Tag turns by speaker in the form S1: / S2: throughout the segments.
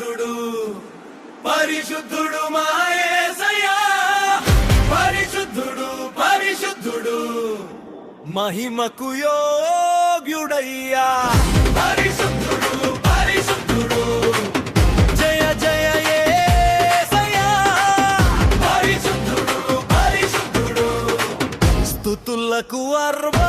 S1: పరిశుద్ధుడు పరిశుద్ధుడు మాయేసయా పరిశుద్ధుడు పరిశుద్ధుడు మహిమకు యోగ్యుడయ్యా. పరిశుద్ధుడు పరిశుద్ధుడు జయ జయ పరిశుద్ధుడు పరిశుద్ధుడు స్థుతులకు అర్వ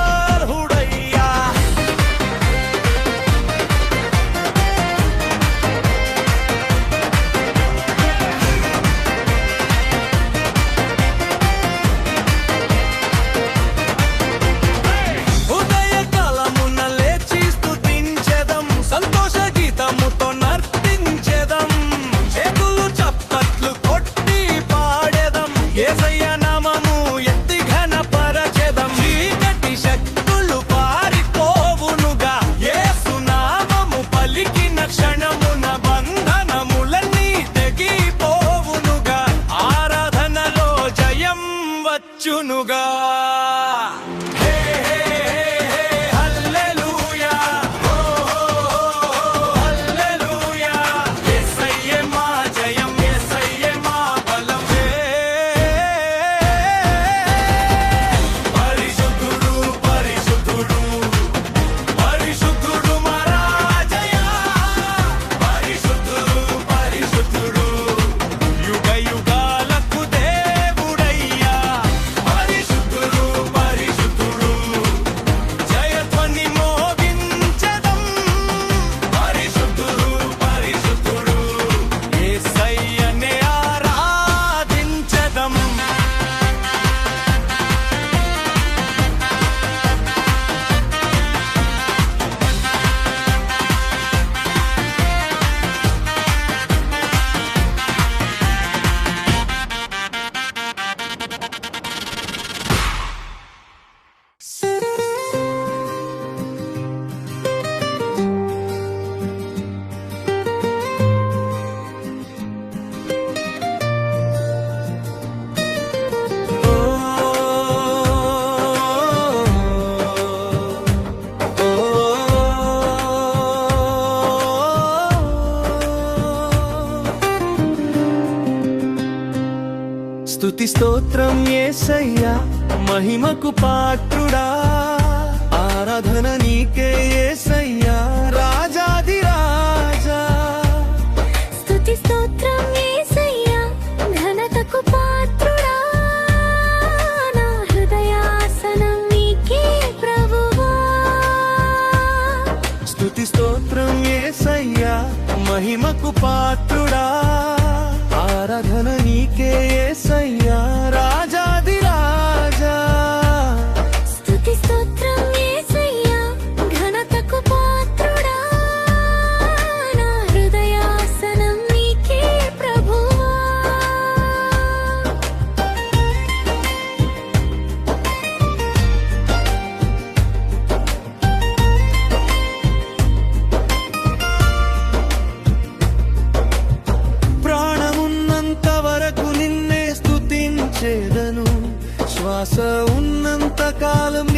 S1: స్తుతి స్తోత్రం ఏసయ్య మహిమకు పాత్రుడా. ఆరాధన నీకే ఏసయ్య రాజాది రాజా.
S2: స్తుతి స్తోత్రం ఏసయ్య ఘనతకు పాత్రుడా. నా హృదయాసనం నీకే ప్రభువా.
S1: స్తుతి స్తోత్రం ఏసయ్య మహిమకు పాత్రుడా. ఆరాధన నీకే సయ్య? ఆశ ఉన్నంత కాలం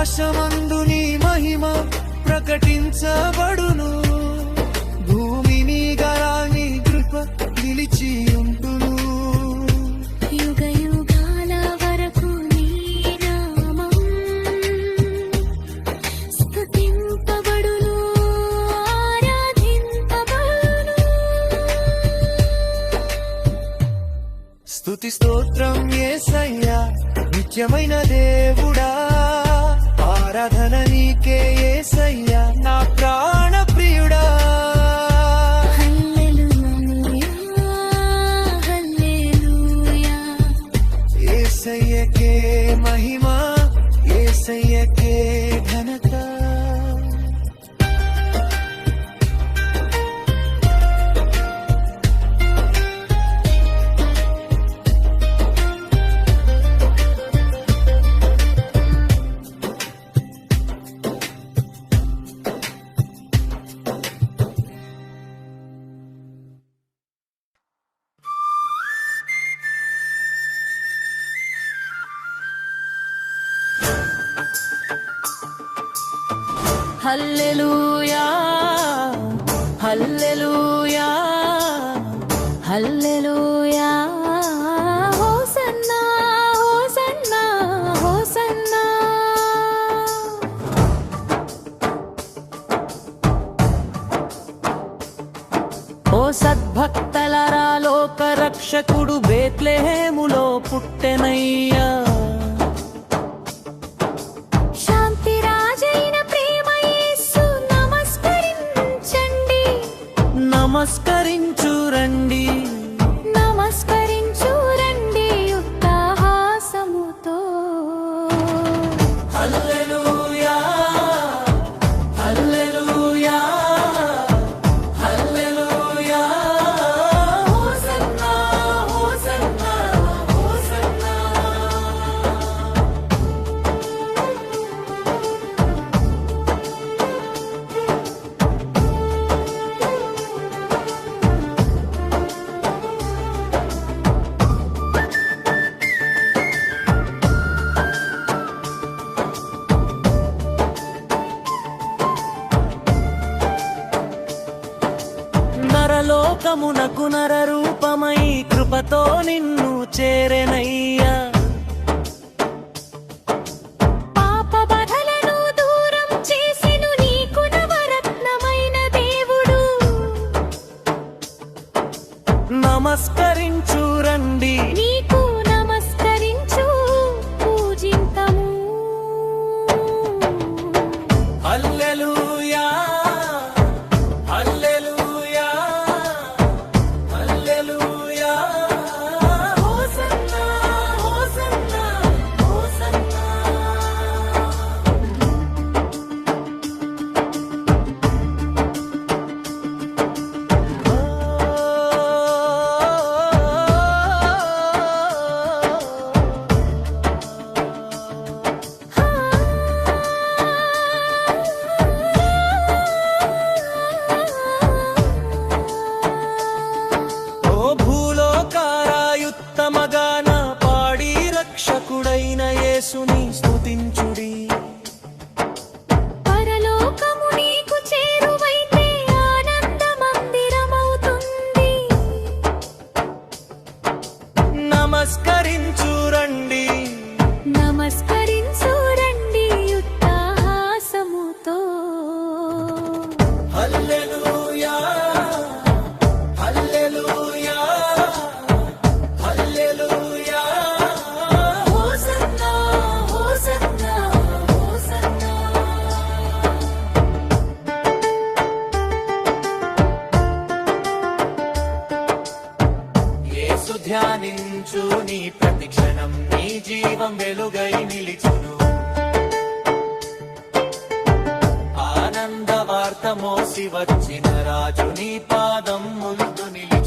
S3: ఆకాశమందు నీ మహిమ ప్రకటించబడును. భూమిని గరాని కృప నిలిచి ఉంటును
S4: యుగ యుగాల వరకు నీ నామం స్తుతింపబడును ఆరాధింపబడును.
S3: స్తుతి స్తోత్రం యేసయ్యా నిత్యమైన దేవుడా. ఆరాధన నీకే యేసయ్యా నా ప్రాణ
S4: హల్లెలూయా హల్లెలూయా హల్లెలూయా. హోసన్నా హోసన్నా హోసన్నా.
S1: ఓ సద్భక్తలరా లోక రక్షకుడు బేత్లెహేములో పుట్టెనయ్యా. పరలోకమునకు నర రూపమై కృపతో నిన్ను చేరెనయ్యా. was cutting. మోసి వచ్చిన రాజు నీ పాదం ముందు నిలి